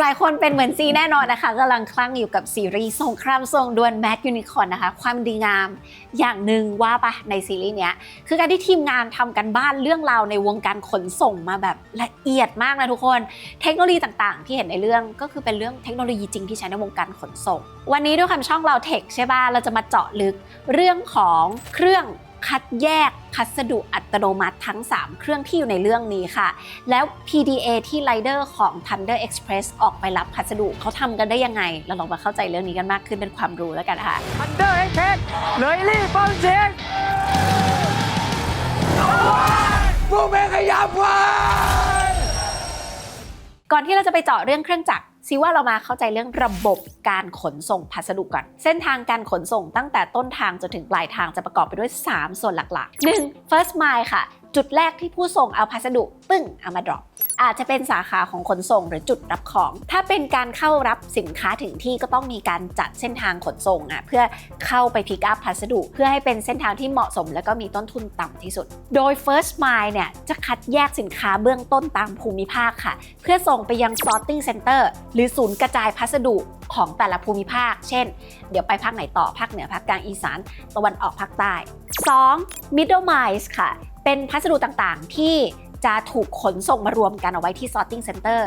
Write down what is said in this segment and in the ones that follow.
หลายคนเป็นเหมือนซีแน่นอนนะคะกำลังคลั่งอยู่กับซีรีส์สงครามทรงดวลแม d ยูนิคอ n นะคะ ความดีงามอย่างหนึ่งว่าปะในซีรีส์เนี้ย คือการที่ทีมงานทำกันบ้านเรื่องราวในวงการขนส่งมาแบบละเอียดมากนะทุกคน เทคโนโลยีต่างๆ ที่เห็นในเรื่องก็คือเป็นเรื่องเทคโนโลยีจริงที่ใช้ในวงการขนส่ง วันนี้ด้วยคำช่องเราเทคใช่ป่ะเราจะมาเจาะลึกเรื่องของเครื่อง คัดแยกพัสดุอัตโนมัติทั้ง 3 เครื่องที่อยู่ในเรื่องนี้ค่ะ แล้ว PDA ที่ไรเดอร์ของ Thunder Express ออกไปรับพัสดุเขาทำกันได้ยังไง เราลองมาเข้าใจเรื่องนี้กันมากขึ้นเป็นความรู้แล้วกันค่ะทันเดอร์เอ็กเพสเลยรีบฟังเสียงพวกแม่งขยับไว้ก่อนที่เราจะไปเจาะเรื่องเครื่องจักร ซิว่าเรามาเข้าใจเรื่องระบบการขนส่งพัสดุก่อน เส้นทางการขนส่งตั้งแต่ต้นทางจนถึงปลายทางจะประกอบไปด้วย 3 ส่วนหลักๆ 1. first mile ค่ะ จุดแรกที่ผู้ส่งเอาพัสดุปึ้งเอามาดรอปอาจจะเป็นสาขาของขนส่งหรือจุดรับของ ถ้าเป็นการเข้ารับสินค้าถึงที่ก็ต้องมีการจัดเส้นทางขนส่งอะเพื่อเข้าไปพิกอัพพัสดุ เพื่อให้เป็นเส้นทางที่เหมาะสม และก็มีต้นทุนต่ำที่สุด โดย first mile เนี่ยจะคัดแยกสินค้าเบื้องต้นตามภูมิภาคค่ะ เพื่อส่งไปยัง sorting center หรือศูนย์กระจายพัสดุของแต่ละภูมิภาค เช่น เดี๋ยวไปภาคไหนต่อภาคเหนือภาคกลางอีสานตะวันออกภาคใต้ 2. middle miles ค่ะ เป็นพัสดุต่างๆ ที่จะถูกขนส่งมารวมกันเอาไว้ที่ sorting center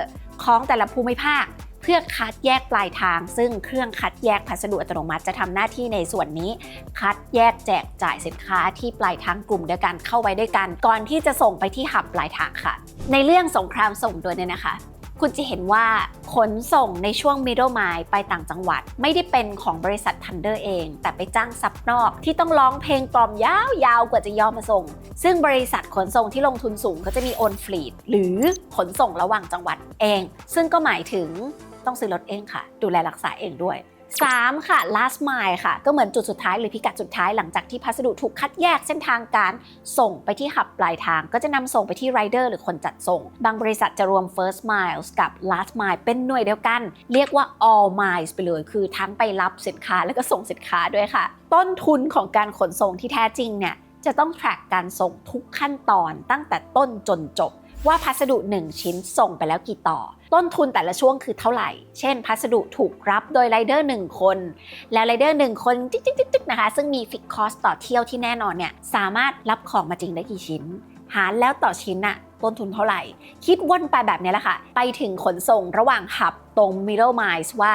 ของแต่ละภูมิภาค เพื่อคัดแยกปลายทาง ซึ่งเครื่องคัดแยกพัสดุอัตโนมัติจะทำหน้าที่ในส่วนนี้ คัดแยกแจกจ่ายสินค้าที่ปลายทางกลุ่มเดียวกันเข้าไว้ด้วยกัน ก่อนที่จะส่งไปที่หับปลายทางค่ะ ในเรื่องสงครามส่งด้วยเนี่ยนะคะ คุณจะเห็นว่าขนส่งในช่วง middle mile ไปต่างจังหวัด ไม่ได้เป็นของบริษัท Thunder เอง แต่ไปจ้างซับนอก ที่ต้องร้องเพลงกล่อมยาวๆ กว่าจะยอมมาส่ง ซึ่งบริษัทขนส่งที่ลงทุนสูงก็จะมีโอนฟลีดหรือขนส่งระหว่างจังหวัดเอง ซึ่งก็หมายถึงต้องซื้อรถเองค่ะ ดูแลรักษาเองด้วย 3 ค่ะ last mile ค่ะ ก็เหมือนจุดสุดท้ายหรือพิกัดสุดท้ายหลังจากที่พัสดุถูกคัดแยกเส้นทางการส่งไปที่หับปลายทาง ก็จะนำส่งไปที่ rider หรือคนจัดส่ง บางบริษัทจะรวม first miles กับ last mile เป็นหน่วยเดียวกัน เรียกว่า all miles ไปเลย คือทั้งไปรับสินค้าแล้วก็ส่งสินค้าด้วยค่ะ ต้นทุนของการขนส่งที่แท้จริงเนี่ยจะต้อง track การส่งทุกขั้นตอนตั้งแต่ต้นจนจบ ว่าพัสดุ 1 ชิ้นส่งไปแล้วกี่ต่อ ต้นทุนแต่ละช่วงคือเท่าไหร่ เช่น พัสดุถูกรับโดยไรเดอร์1คน แล้วไรเดอร์1คนจิ๊กจิ๊กจิ๊กนะคะ ซึ่งมีฟิกคอสต่อเที่ยวที่แน่นอนเนี่ยสามารถรับของมาจริงได้กี่ชิ้น หารแล้วต่อชิ้นอะต้นทุนเท่าไหร่ คิดวนไปแบบนี้แหละค่ะ ไปถึงขนส่งระหว่างหับตรง middle miles ว่า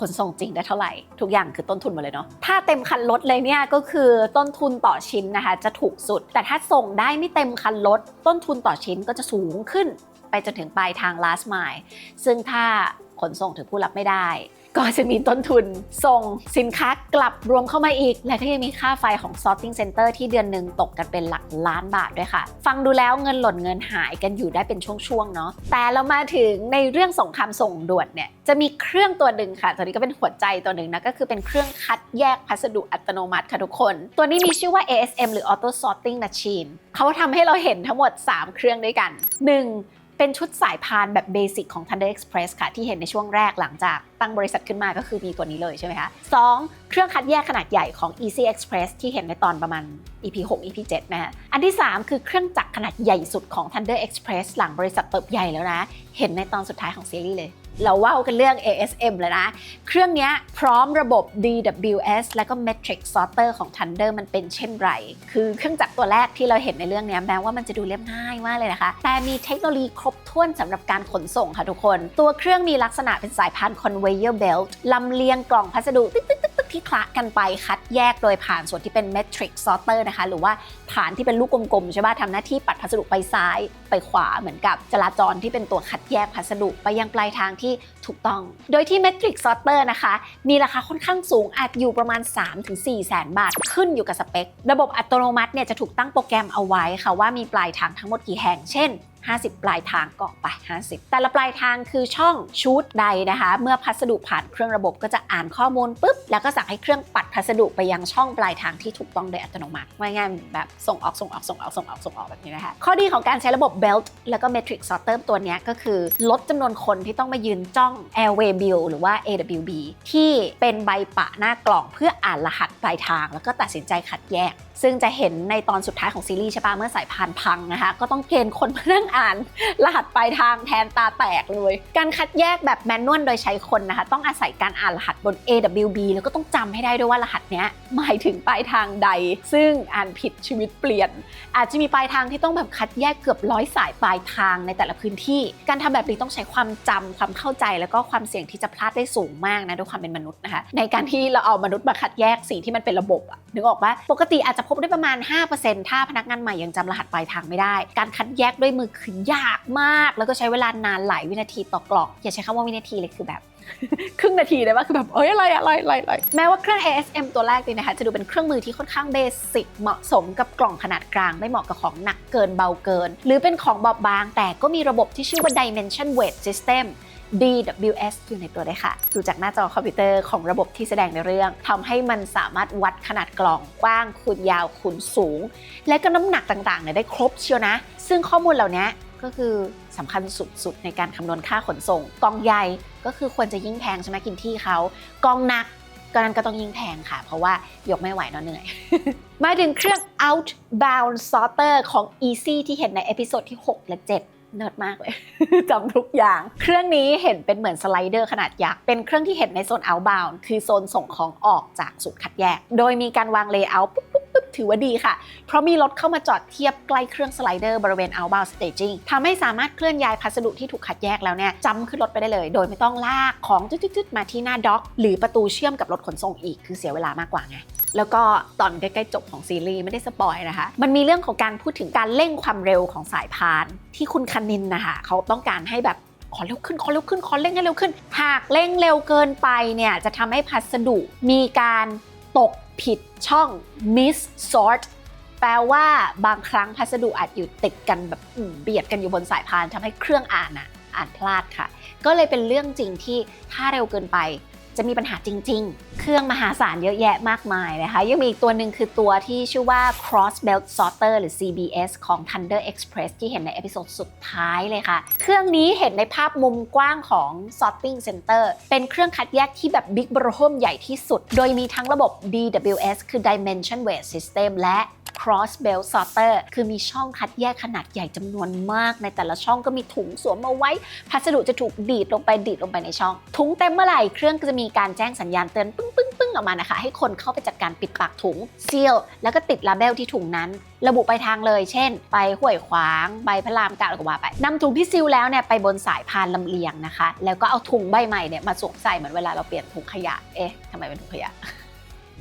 ขนส่งจริงได้เท่าไหร่ ทุกอย่างคือต้นทุนหมดเลยเนาะถ้าเต็มคันรถเลยเนี่ยก็คือต้นทุนต่อชิ้นนะคะ จะถูกสุด แต่ถ้าส่งได้ไม่เต็มคันรถต้นทุนต่อชิ้นก็จะสูงขึ้น ไปจนถึงปลายทาง last mile ซึ่งถ้าขนส่งถึงผู้รับไม่ได้ ก็จะมีต้นทุนส่งสินค้ากลับรวมเข้ามาอีก และก็ยังมีค่าไฟของ sorting center ที่เดือนหนึ่งตกกันเป็นหลักล้านบาทด้วยค่ะ ฟังดูแล้วเงินหล่นเงินหายกันอยู่ได้เป็นช่วงๆเนาะแต่เรามาถึงในเรื่องสงครามส่งด่วนเนี่ยจะมีเครื่องตัวหนึ่งค่ะ ตัวนี้ก็เป็นหัวใจตัวหนึ่งนะก็คือเป็นเครื่องคัดแยกพัสดุอัตโนมัติค่ะทุกคน ตัวนี้มีชื่อว่า ASM หรือ Auto Sorting Machine เขาทำให้เราเห็นทั้งหมด 3 เครื่องด้วยกัน 1. เป็นชุดสายพานแบบเบสิกของ Thunder Express ค่ะ ที่เห็นในช่วงแรกหลังจากตั้งบริษัทขึ้นมาก็คือมีตัวนี้เลยใช่ไหมคะ 2. เครื่องคัดแยกขนาดใหญ่ของ Easy Express ที่เห็นในตอนประมาณ EP 6 EP 7นะฮะอันที่ 3 คือเครื่องจักรขนาดใหญ่สุดของ Thunder Express หลังบริษัทเติบใหญ่แล้วนะ เห็นในตอนสุดท้ายของซีรีส์เลย เราว่ากันเรื่อง ASM เลยนะ เครื่องนี้พร้อมระบบ DWS และก็ Metric Sorter ของ Thunder มันเป็นเช่นไร คือเครื่องจักรตัวแรกที่เราเห็นในเรื่องนี้แม้ว่ามันจะดูเรียบง่ายมากเลยนะคะ แต่มีเทคโนโลยีครบถ้วนสำหรับการขนส่งค่ะทุกคน ตัวเครื่องมีลักษณะเป็นสายพาน conveyor belt ลำเลียงกล่องพัสดุตึ๊กตึ๊กตึ๊กตึ๊กที่คละกันไปคัดแยกโดยผ่านส่วนที่เป็น Metric Sorter นะคะ หรือว่าฐานที่เป็นลูกกลมๆ ใช่ป่ะทำหน้าที่ปัดพัสดุไปซ้ายไปขวาเหมือนกับจราจรที่เป็นตัวคัดแยกพัสดุ ไปยังปลายทางทถูกต้อง โดยที่เมตริกซอร์เตอร์นะคะ มีราคาค่อนข้างสูงอาจอยู่ประมาณ 3-4แสนบาท ขึ้นอยู่กับสเปค ระบบอัตโนมัติเนี่ยจะถูกตั้งโปรแกรมเอาไว้ค่ะว่ามีปลายทางทั้งหมดกี่แห่ง เช่น 50 ปลายทางก็ไป 50 แต่ละปลายทางคือช่องชูดใดนะคะ เมื่อพัสดุผ่านเครื่องระบบก็จะอ่านข้อมูลปุ๊บ แล้วก็สั่งให้เครื่องปัดพัสดุไปยังช่องปลายทางที่ถูกต้องโดยอัตโนมัติง่ายๆแบบส่งออกส่งออกส่งออกส่งออกส่งออกแบบนี้นะคะ ข้อดีของการใช้ระบบ belt แล้วก็ metric sorter ตัวนี้ก็คือลดจำนวนคนที่ต้องมายืนจ้อง airway bill หรือว่า AWB ที่เป็นใบปะหน้ากล่องเพื่ออ่านรหัสปลายทาง แล้วก็ตัดสินใจคัดแยก ซึ่งจะเห็นในตอนสุดท้ายของซีรีส์ใช่ปะเมื่อสายพานพังนะคะ ก็ต้องเกณฑ์คนมานั่งอ่านรหัสปลายทางแทนตาแตกเลย การคัดแยกแบบแมนนวลโดยใช้คนนะคะ ต้องอาศัยการอ่านรหัสบน AWB แล้วก็ต้องจำให้ได้ด้วยว่ารหัสเนี้ยหมายถึงปลายทางใด ซึ่งอ่านผิดชีวิตเปลี่ยน อาจจะมีปลายทางที่ต้องแบบคัดแยกเกือบร้อยสายปลายทางในแต่ละพื้นที่ การทำแบบนี้ต้องใช้ความจำความเข้าใจแล้วก็ความเสี่ยงที่จะพลาดได้สูงมากนะด้วยความเป็นมนุษย์นะคะ ในการที่เราเอามนุษย์มาคัดแยกสิ่งที่มันเป็นระบบอะนึกออกปะปกติอาจจะพบได้ประมาณ 5%ถ้าพนักงานใหม่ยังจำรหัสปลายทางไม่ได้ การคัดแยกด้วยมือคืคือยากมากแล้วก็ใช้เวลานานหลายวินาทีต่อกล่องอย่าใช้คำว่าวินาทีเลยคือแบบ ครึ่งนาทีได้ปะคือแบบเอ้ยอะไรอะไรอะไรอะไรแม้ว่าเครื่อง ASM ตัวแรกนี่นะคะจะดูเป็นเครื่องมือที่ค่อนข้างเบสิกเหมาะสมกับกล่องขนาดกลาง ไม่เหมาะกับของหนักเกินเบาเกิน หรือเป็นของบอบบาง แต่ก็มีระบบที่ชื่อว่า Dimension Weight System DWS อยู่ในตัวได้ค่ะ ดูจากหน้าจอคอมพิวเตอร์ของระบบที่แสดงในเรื่องทำให้มันสามารถวัดขนาดกล่องกว้างคูณยาวคูณสูง และก็น้ำหนักต่างๆเนี่ยได้ครบเชียวนะ ซึ่งข้อมูลเหล่านี้ก็คือสำคัญสุดๆ ในการคำนวณค่าขนส่ง กล่องใหญ่ก็คือควรจะยิ่งแพงใช่ไหมกินที่เขากล่องหนักก็นั้นก็ต้องยิ่งแพงค่ะ เพราะว่ายกไม่ไหวเนอะเหนื่อย มาถึงเครื่อง outbound sorter ของ Easy ที่เห็นในเอพิโซดที่ 6 และ 7 เนิร์ดมากเลย จำทุกอย่าง เครื่องนี้เห็นเป็นเหมือนสไลเดอร์ขนาดยักษ์ เป็นเครื่องที่เห็นในโซน outbound คือโซนส่งของออกจากศูนย์คัดแยก โดยมีการวาง layout ปุ๊บปุ๊บปุ๊บถือว่าดีค่ะ เพราะมีรถเข้ามาจอดเทียบใกล้เครื่องสไลเดอร์บริเวณ outbound staging ทำให้สามารถเคลื่อนย้ายพัสดุที่ถูกคัดแยกแล้วเนี่ยจำขึ้นรถไปได้เลย โดยไม่ต้องลากของจุดๆมาที่หน้าด็อก หรือประตูเชื่อมกับรถขนส่งอีก คือเสียเวลามากกว่าไง แล้วก็ตอนใกล้ๆจบของซีรีส์ไม่ได้สปอยนะคะ มันมีเรื่องของการพูดถึงการเร่งความเร็วของสายพาน ที่คุณคณินนะคะเขาต้องการให้แบบขอเร็วขึ้นขอเร็วขึ้นขอเร่งให้เร็วขึ้น หากเร่งเร็วเกินไปเนี่ยจะทำให้พัสดุมีการตกผิดช่อง miss sort แปลว่าบางครั้งพัสดุอาจอยู่ติดกันแบบเบียดกันอยู่บนสายพานทำให้เครื่องอ่านอะอ่านพลาดค่ะ ก็เลยเป็นเรื่องจริงที่ถ้าเร็วเกินไป จะมีปัญหาจริง ๆ เครื่องมหาศาลเยอะแยะมากมายนะคะ ยังมีอีกตัวหนึ่งคือตัวที่ชื่อว่า Cross Belt Sorter หรือ CBS ของ Thunder Express ที่เห็นในเอพิโซดสุดท้ายเลยค่ะ เครื่องนี้เห็นในภาพมุมกว้างของ Sorting Center เป็นเครื่องคัดแยกที่แบบบิ๊กบรโฮมใหญ่ที่สุด โดยมีทั้งระบบ DWS คือ Dimension Weight System และ cross belt sorter คือมีช่องคัดแยกขนาดใหญ่จำนวนมาก ในแต่ละช่องก็มีถุงสวมมาไว้ พัสดุจะถูกดีดลงไปดีดลงไปในช่อง ถุงเต็มเมื่อไหร่เครื่องก็จะมีการแจ้งสัญญาณเตือนปึ้งปึ้งปึ้งออกมานะคะ ให้คนเข้าไปจัดการปิดปากถุงซีลแล้วก็ติดลาเบลที่ถุงนั้น ระบุไปทางเลย เช่น ไปห้วยขวางไปพระรามเก้าแล้วก็ว่าไปนำถุงที่ซีลแล้วเนี่ยไปบนสายพานลำเลียงนะคะ แล้วก็เอาถุงใบใหม่เนี่ยมาสวมใส่เหมือนเวลาเราเปลี่ยนถุงขยะเอ๊ะทำไมเป็นถุงขยะ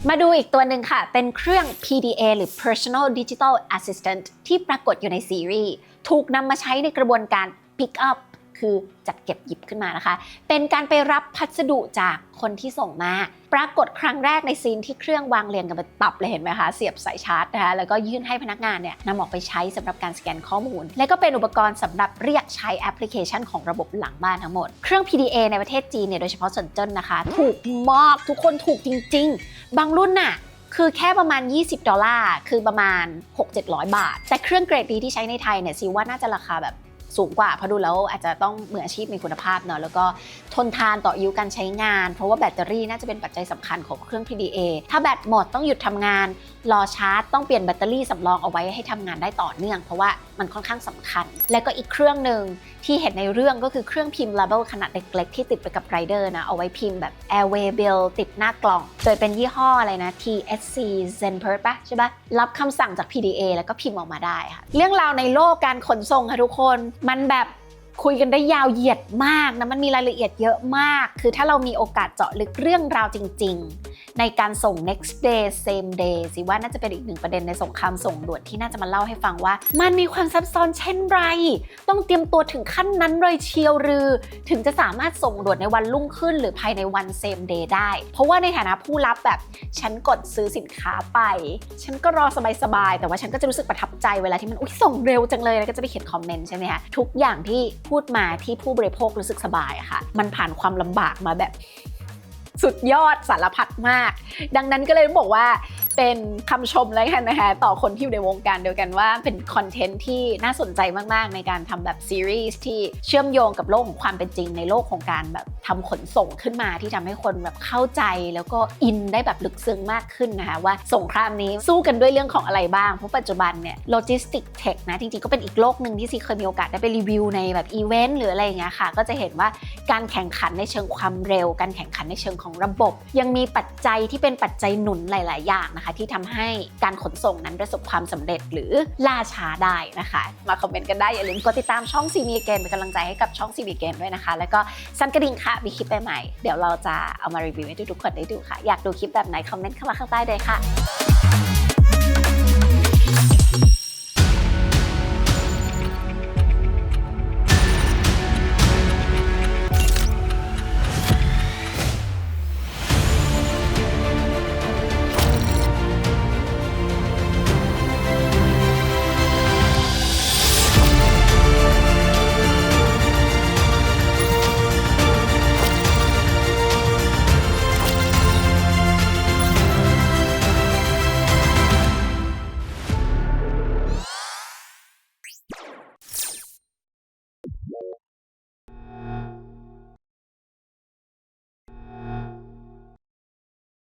มาดูอีกตัวหนึ่งค่ะ เป็นเครื่อง PDA หรือ Personal Digital Assistant ที่ปรากฏอยู่ในซีรีส์ ถูกนำมาใช้ในกระบวนการ Pick up คือจัดเก็บหยิบขึ้นมานะคะ เป็นการไปรับพัสดุจากคนที่ส่งมา ปรากฏครั้งแรกในซีนที่เครื่องวางเรียงกันเป็นตับเลยเห็นไหมคะเสียบสายชาร์จนะคะแล้วก็ยื่นให้พนักงานเนี่ยนำออกไปใช้สำหรับการสแกนข้อมูล และก็เป็นอุปกรณ์สำหรับเรียกใช้แอปพลิเคชันของระบบหลังบ้านทั้งหมด เครื่อง PDA ในประเทศจีนเนี่ยโดยเฉพาะสนเจิ้นนะคะ ถูกมากทุกคนถูกจริง ๆ บางรุ่นน่ะคือแค่ประมาณ 20 ดอลลาร์ คือประมาณ 6-700 บาท แต่เครื่องเกรดดีที่ใช้ในไทยเนี่ยซีว่าน่าจะราคาแบบ สูงกว่าเพราะดูแล้วอาจจะต้องมืออาชีพมีคุณภาพเนาะแล้วก็ทนทานต่ออายุการใช้งาน เพราะว่าแบตเตอรี่น่าจะเป็นปัจจัยสำคัญของเครื่อง PDA ถ้าแบตหมดต้องหยุดทำงาน รอชาร์จ ต้องเปลี่ยนแบตเตอรี่สำรองเอาไว้ให้ทำงานได้ต่อเนื่อง เพราะว่ามันค่อนข้างสำคัญ และก็อีกเครื่องหนึ่งที่เห็นในเรื่องก็คือเครื่องพิมพ์ label ขนาดเล็กๆที่ติดไปกับไรเดอร์นะเอาไว้พิมพ์แบบ airway bill ติดหน้ากล่อง โดยเป็นยี่ห้ออะไรนะ TSC Zenper ปะใช่ปะรับคำสั่งจาก PDA แล้วก็พิมพ์ออกมาได้ค่ะ เรื่องราวในโลกการขนส่งค่ะทุกคนมันแบบ คุยกันได้ยาวเหยียดมากนะมันมีรายละเอียดเยอะมาก คือถ้าเรามีโอกาสเจาะลึกเรื่องราวจริง ๆ ในการส่ง next day same day สิว่าน่าจะเป็นอีกหนึ่งประเด็นในสงครามส่งด่วนที่น่าจะมาเล่าให้ฟังว่า มันมีความซับซ้อนเช่นไร ต้องเตรียมตัวถึงขั้นนั้นเลยเชียวหรือ ถึงจะสามารถส่งด่วนในวันรุ่งขึ้น หรือภายในวัน same day ได้ เพราะว่าในฐานะผู้รับแบบฉันกดซื้อสินค้าไป ฉันก็รอสบายๆแต่ว่าฉันก็จะรู้สึกประทับใจเวลาที่มันอุ๊ยส่งเร็วจังเลยแล้วก็จะไปเขียนคอมเมนต์ใช่ไหมคะทุกอย่างที่พูดมาที่ผู้บริโภครู้สึกสบายค่ะ มันผ่านความลำบากมาแบบ สุดยอดสารพัดมาก ดังนั้นก็เลยบอกว่าเป็นคำชมแล้วกันนะคะต่อคนที่อยู่ในวงการเดียวกันว่าเป็นคอนเทนต์ที่น่าสนใจมาก ๆ ในการทำแบบซีรีส์ที่เชื่อมโยงกับโลกของความเป็นจริงในโลกของการแบบทำขนส่งขึ้นมาที่ทำให้คนแบบเข้าใจแล้วก็อินได้แบบลึกซึ้งมากขึ้นนะคะว่าสงครามนี้สู้กันด้วยเรื่องของอะไรบ้าง เพราะปัจจุบันเนี่ยโลจิสติกเทคนะจริง ๆ ก็เป็นอีกโลกหนึ่งที่ซีเคยมีโอกาสได้ไปรีวิวในแบบอีเวนต์หรืออะไรอย่างเงี้ยค่ะก็จะเห็นว่าการแข่งขันในเชิงความเร็ว การแข่งขันในเชิงของระบบ ยังมีปัจจัยที่เป็นปัจจัยหนุนหลาย ๆ อย่างนะคะ ที่ทำให้การขนส่งนั้นประสบความสำเร็จหรือล่าช้าได้นะคะ มาคอมเมนต์กันได้อย่าลืมกดติดตามช่องซีมีเกนเป็นกำลังใจให้กับช่องซีมีเกนด้วยนะคะ แล้วก็สั่นกระดิ่งค่ะมีคลิปใหม่ๆเดี๋ยวเราจะเอามารีวิวให้ทุกๆคนได้ดูค่ะ อยากดูคลิปแบบไหนคอมเมนต์เข้ามาข้างใต้เลยค่ะ